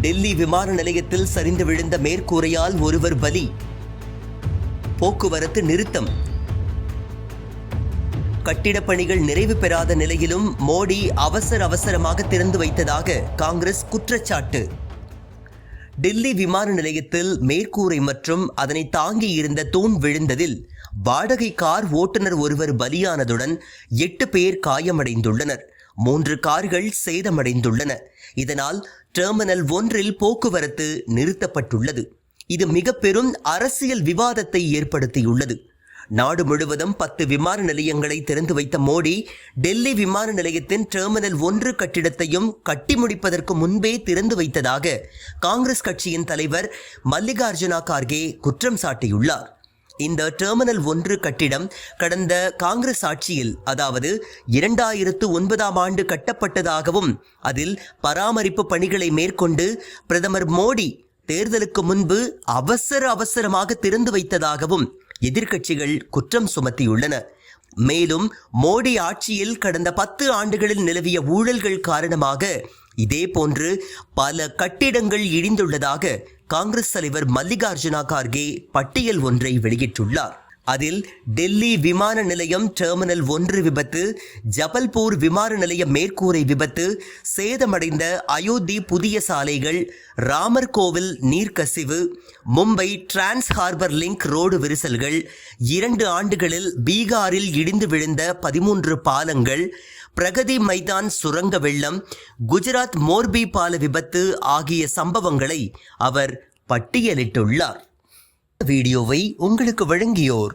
டெல்லி விமான நிலையத்தில் சரிந்து விழுந்த மேற்கூரையால் ஒருவர் பலி. போக்குவரத்து நிறுத்தம். கட்டிடப் பணிகள் நிறைவு பெறாத நிலையிலும் மோடி அவசர அவசரமாக திறந்து வைத்ததாக காங்கிரஸ் குற்றச்சாட்டு. டெல்லி விமான நிலையத்தில் மேற்கூரை மற்றும் அதனை தாங்கி இருந்த தூண் விழுந்ததில் வாடகை கார் ஓட்டுநர் ஒருவர் பலியானதுடன் எட்டு பேர் காயமடைந்துள்ளனர். மூன்று கார்கள் சேதமடைந்துள்ளன. இதனால் டெர்மினல் ஒன்றில் போக்குவரத்து நிறுத்தப்பட்டுள்ளது. இது மிக பெரும் அரசியல் விவாதத்தை ஏற்படுத்தியுள்ளது. நாடு முழுவதும் பத்து விமான நிலையங்களை திறந்து வைத்த மோடி டெல்லி விமான நிலையத்தின் டெர்மினல் ஒன்று கட்டிடத்தையும் கட்டி முடிப்பதற்கு முன்பே திறந்து வைத்ததாக காங்கிரஸ் கட்சியின் தலைவர் மல்லிகார்ஜுனா கார்கே குற்றம் சாட்டியுள்ளார். இந்த டெர்மினல் ஒன்று கட்டிடம் கடந்த காங்கிரஸ் ஆட்சியில் அதாவது இரண்டாயிரத்து ஒன்பதாம் ஆண்டு கட்டப்பட்டதாகவும் அதில் பராமரிப்பு பணிகளை மேற்கொண்டு பிரதமர் மோடி தேர்தலுக்கு முன்பு அவசர அவசரமாக திறந்து வைத்ததாகவும் எதிர்க்கட்சிகள் குற்றம் சுமத்தியுள்ளன. மேலும் மோடி ஆட்சியில் கடந்த பத்து ஆண்டுகளில் நிலவிய ஊழல்கள் காரணமாக இதேபோன்று பல கட்டிடங்கள் இடிந்துள்ளதாக காங்கிரஸ் தலைவர் மல்லிகார்ஜுனா கார்கே பட்டியல் ஒன்றை வெளியிட்டுள்ளார். அதில் டெல்லி விமான நிலையம் டெர்மினல் ஒன்று விபத்து ஜபல்பூர் விமான நிலைய மேற்கூரை விபத்து சேதமடைந்த அயோத்தி புதிய சாலைகள் ராமர் கோவில் நீர்க்கசிவு Mumbai trans harbour link road விரிசல்கள் இரண்டு ஆண்டுகளில் பீகாரில் இடிந்து விழுந்த பதிமூன்று பாலங்கள் பிரகதி மைதான் சுரங்க வெள்ளம் குஜராத் மோர்பி பால விபத்து ஆகிய சம்பவங்களை அவர் பட்டியலிட்டுள்ளார். வீடியோவை உங்களுக்கு வழங்கியோர்